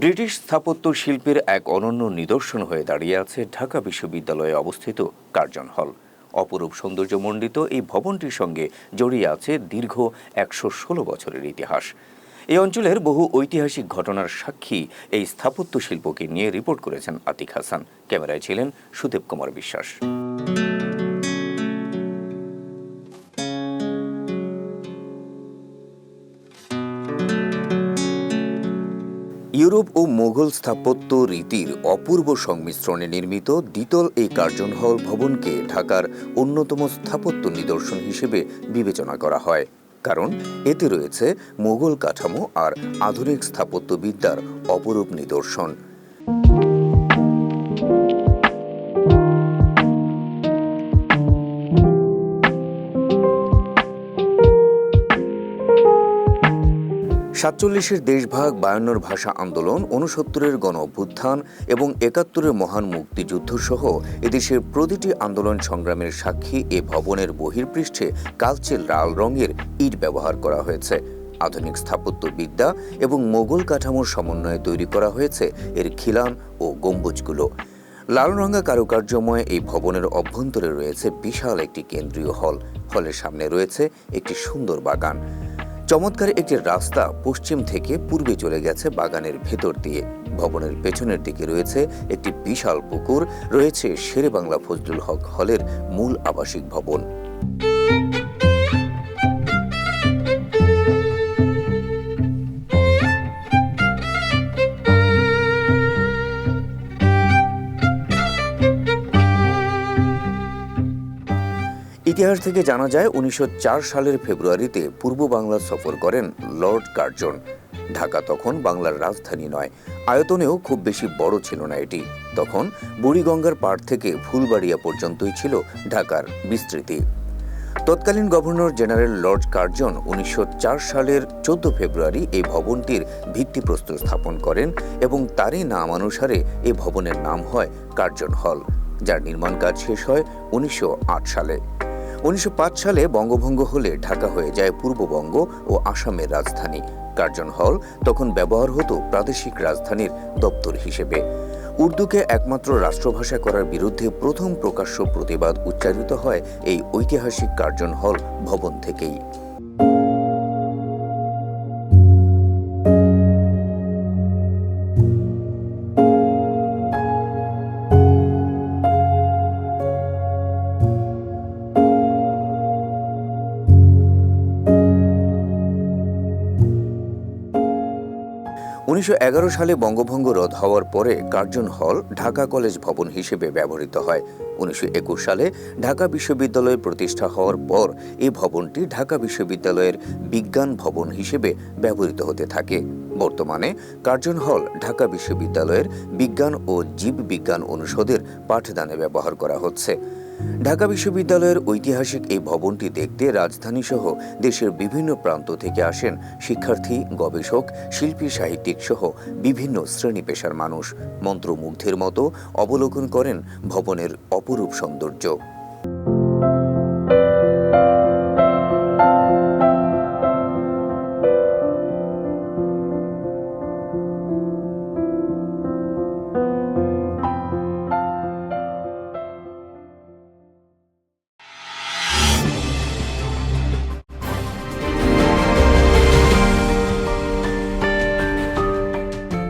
British স্থাপত্য শিল্পের এক অনন্য নিদর্শন হয়ে দাঁড়িয়ে আছে ঢাকা বিশ্ববিদ্যালয়ে অবস্থিত কার্জন হল। অপরূপ সৌন্দর্যমণ্ডিত এই ভবনটির সঙ্গে জড়িয়ে আছে দীর্ঘ একশো ষোলো বছরের ইতিহাস। এই অঞ্চলের বহু ঐতিহাসিক ঘটনার সাক্ষী এই স্থাপত্য শিল্পকে নিয়ে রিপোর্ট করেছেন আতিক হাসান। ক্যামেরায় ছিলেন সুদেব কুমার বিশ্বাস। ইউরোপ ও মোগল স্থাপত্য রীতির অপূর্ব সংমিশ্রণে নির্মিত দ্বিতল এই কার্জন হল ভবনকে ঢাকার অন্যতম স্থাপত্য নিদর্শন হিসেবে বিবেচনা করা হয়। কারণ এতে রয়েছে মোগল কাঠামো আর আধুনিক স্থাপত্যবিদ্যার অপরূপ নিদর্শন। সাতচল্লিশের দেশভাগ বায়ান্নর ভাষা আন্দোলন উনসত্তরের গণ অভ্যুত্থান এবং একাত্তরের মহান মুক্তিযুদ্ধ সহ এদেশের প্রতিটি আন্দোলন সংগ্রামের সাক্ষী এ ভবনের বহির্পৃষ্ঠে কালচে লাল রঙের ইট ব্যবহার করা হয়েছে। আধুনিক স্থাপত্যবিদ্যা এবং মোগল কাঠামোর সমন্বয়ে তৈরি করা হয়েছে এর খিলান ও গম্বুজগুলো। লাল রঙা কারুকার্যময় এই ভবনের অভ্যন্তরে রয়েছে বিশাল একটি কেন্দ্রীয় হল। হলের সামনে রয়েছে একটি সুন্দর বাগান। চমৎকার একটি রাস্তা পশ্চিম থেকে পূর্বে চলে গেছে বাগানের ভেতর দিয়ে। ভবনের পেছনের দিকে রয়েছে একটি বিশাল পুকুর, রয়েছে শেরে বাংলা ফজলুল হক হলের মূল আবাসিক ভবন। ইতিহাস থেকে জানা যায়, উনিশশো চার সালের ফেব্রুয়ারিতে পূর্ব বাংলা সফর করেন লর্ড কার্জন। ঢাকা তখন বাংলার রাজধানী নয়। আয়তনেও খুব বেশি বড় ছিল না এটি। তখন বুড়িগঙ্গার পাড় থেকে ফুলবাড়িয়া পর্যন্তই ছিল ঢাকার বিস্তৃতি। তৎকালীন গভর্নর জেনারেল লর্ড কার্জন উনিশশো চার সালের চোদ্দ ফেব্রুয়ারি এই ভবনটির ভিত্তিপ্রস্তর স্থাপন করেন এবং তারই নাম অনুসারে এই ভবনের নাম হয় কার্জন হল, যার নির্মাণ কাজ শেষ হয় উনিশশো আট সালে। উনিশশো পাঁচ সালে বঙ্গভঙ্গ হলে ঢাকা হয়ে যায় পূর্ববঙ্গ ও আসামের রাজধানী। কার্জন হল তখন ব্যবহার হতো প্রাদেশিক রাজধানীর দপ্তর হিসেবে। উর্দুকে একমাত্র রাষ্ট্রভাষা করার বিরুদ্ধে প্রথম প্রকাশ্য প্রতিবাদ উচ্চারিত হয় এই ঐতিহাসিক কার্জন হল ভবন থেকেই। উনিশশো এগারো সালে বঙ্গভঙ্গ রদ হওয়ার পরে কার্জন হল ঢাকা কলেজ ভবন হিসেবে ব্যবহৃত হয়। উনিশশো একুশ সালে ঢাকা বিশ্ববিদ্যালয় প্রতিষ্ঠা হওয়ার পর এই ভবনটি ঢাকা বিশ্ববিদ্যালয়ের বিজ্ঞান ভবন হিসেবে ব্যবহৃত হতে থাকে। বর্তমানে কার্জন হল ঢাকা বিশ্ববিদ্যালয়ের বিজ্ঞান ও জীববিজ্ঞান অনুষদের পাঠদানে ব্যবহার করা হচ্ছে। ঢাকা বিশ্ববিদ্যালয়ের ঐতিহাসিক এই ভবনটি দেখতে রাজধানী সহ দেশের বিভিন্ন প্রান্ত থেকে আসেন শিক্ষার্থী, গবেষক, শিল্পী, সাহিত্যিক সহ বিভিন্ন শ্রেণি পেশার মানুষ। মন্ত্রমুগ্ধের মতো অবলোকন করেন ভবনের অপরূপ সৌন্দর্য।